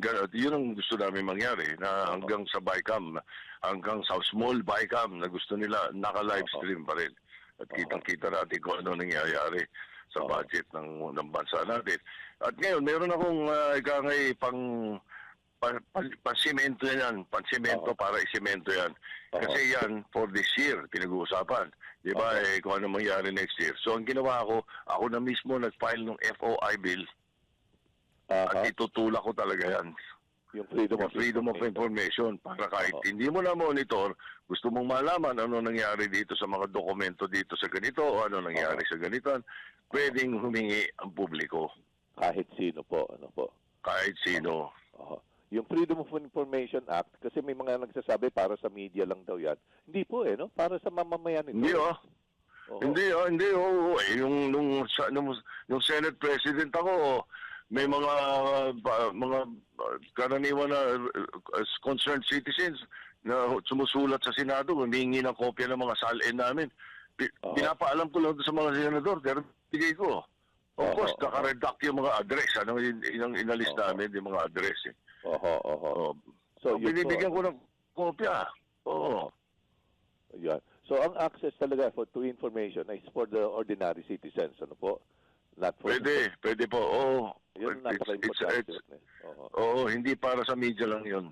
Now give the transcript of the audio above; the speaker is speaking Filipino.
yun, yun ang gusto namin mangyari na hanggang sa BICAM, hanggang sa small BICAM na gusto nila naka-live stream pa rin. At kitang-kita natin kung ano nangyayari sa budget ng, ng bansa natin. At ngayon, meron akong uh, ikangay pang pa, pa, pansimento yan, pansimento Oo. para isimento yan. Kasi yan, for this year, pinag-uusapan. Di ba, Oo. eh, kung ano mangyari next year. So, ang ginawa ko, ako na mismo nag-file ng FOI bill Aha. at itutulak ko talaga yan. yung freedom Yung of freedom of information para kahit Oo. hindi mo na monitor, gusto mong malaman ano nangyari dito sa mga dokumento dito sa ganito o ano nangyari Oo. sa ganito, pwedeng humingi ang publiko kahit sino po, ano po. kahit sino. Aha. Yung Freedom of Information Act, kasi may mga nagsasabi para sa media lang daw yan. Hindi po eh, no? Para sa mamamayan ito. Hindi oh. Oo. Hindi oh, hindi oh. Eh, yung nung sa nung, nung Senate President ako, may mga ba- mga uh, karaniwan na uh, concerned citizens na sumusulat sa Senado, humingi ng kopya ng mga salin namin. Pinapaalam ko lang sa mga senador, pero bigay ko. Of course, oo. nakaredact yung mga address. Ano, yung, yung inalis Oo. namin, yung mga address. Eh. Oho. Oh. So, So, binibigyan ko ng kopya. Oo. Yan. So, ang access talaga for to information is for the ordinary citizens, ano po? Not for Pwede, pwede po. Oo. Yun It's- it's- napaka-importante. it's- yun eh. Oo. Oo, hindi para sa media lang yun.